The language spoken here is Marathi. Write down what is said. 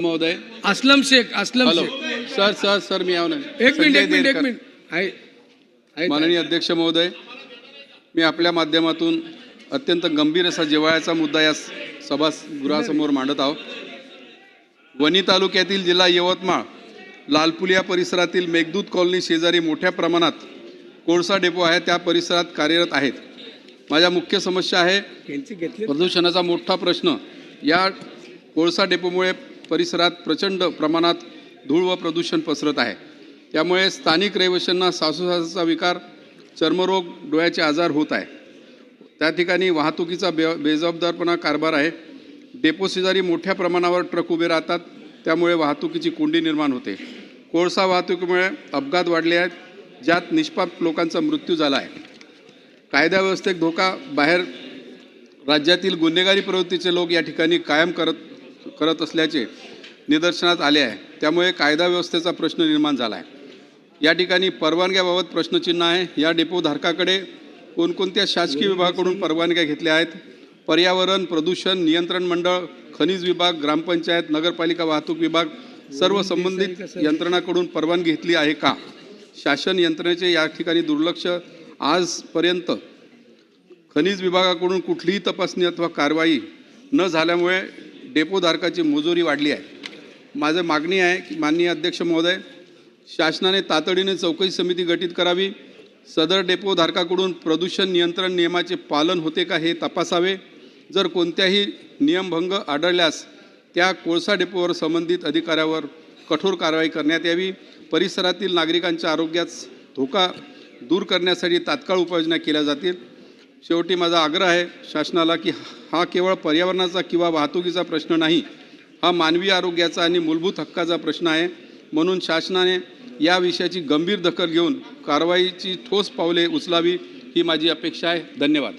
महोदय. Aslam Shaikh Aslam hello. Shaikh. Sir sir sir मी यावं एक मिनिट एक मिनिट एक मिनिट. आहे माननीय अध्यक्ष महोदय मी आपल्या माध्यमातून अत्यंत गंभीर असा जिव्हाळ्याचा मुद्दा या सभागृहासमोर मांडत आहोत. वणी तालुक्यातील जिल्हा यवतमाळ लालपुल या परिसरातील मेघदूत कॉलनी शेजारी मोठ्या प्रमाणात कोळसा डेपो आहे त्या परिसरात कार्यरत आहेत. माझ्या मुख्य समस्या आहे घेतली. प्रदूषणाचा मोठा प्रश्न. या कोळसा डेपोमुळे परिसरात प्रचंड प्रमाणात धूळ व प्रदूषण पसरत आहे. त्यामुळे स्थानिक रहिवाशांना श्वासोश्वासाचा विकार चर्मरोग डोळ्याचे आजार होत आहे. त्या ठिकाणी वाहतुकीचा बे बेजबाबदारपणा कारभार आहे. डेपो शेजारी मोठ्या प्रमाणावर ट्रक उभे राहतात. त्यामुळे वाहतुकीची कोंडी निर्माण होते. कोळसा वाहतुकीमुळे अपघात वाढले आहेत ज्यात निष्पाप लोकांचा मृत्यू झाला आहे. कायदा व्यवस्थेत धोका बाहेर राज्यातील गुन्हेगारी प्रवृत्तीचे लोक या ठिकाणी कायम करत करत असल्याचे निदर्शनात आले आहे. त्यामुळे कायदा व्यवस्थेचा प्रश्न निर्माण झाला आहे या ठिकाणी परवानग्याबाबत प्रश्नचिन्ह आहे. या डेपोधारकाकडे कोणकोणत्या शासकीय विभागाकडून परवानग्या घेतल्या आहेत? पर्यावरण प्रदूषण नियंत्रण मंडळ खनिज विभाग ग्रामपंचायत नगरपालिका वाहतूक विभाग सर्व संबंधित यंत्रणाकडून परवानगी घेतली आहे का? शासन यंत्रणेचे या ठिकाणी दुर्लक्ष आजपर्यंत खनिज विभागाकडून कुठलीही तपासणी अथवा कारवाई न झाल्यामुळे डेपोधारकाची मुजोरी वाढली आहे. माझं मागणी आहे की माननीय अध्यक्ष महोदय शासनाने तातडीने चौकशी समिती गठीत करावी. सदर डेपोधारकाकडून प्रदूषण नियंत्रण नियमाचे पालन होते का हे तपासावे. जर कोणत्याही नियमभंग आढळल्यास त्या कोळसा डेपोवर संबंधित अधिकाऱ्यावर कठोर कारवाई करण्यात यावी. परिसरातील नागरिकांच्या आरोग्यास धोका दूर करण्यासाठी तात्काळ उपाययोजना केल्या जातील. शेवटी माझा आग्रह आहे शासनाला की हा केवळ पर्यावरणाचा किंवा वाहतुकीचा प्रश्न नाही हा मानवी आरोग्याचा आणि मूलभूत हक्काचा प्रश्न आहे. म्हणून शासनाने या विषयाची गंभीर दखल घेऊन कारवाईची ठोस पावले उचलावी ही माझी अपेक्षा आहे. धन्यवाद.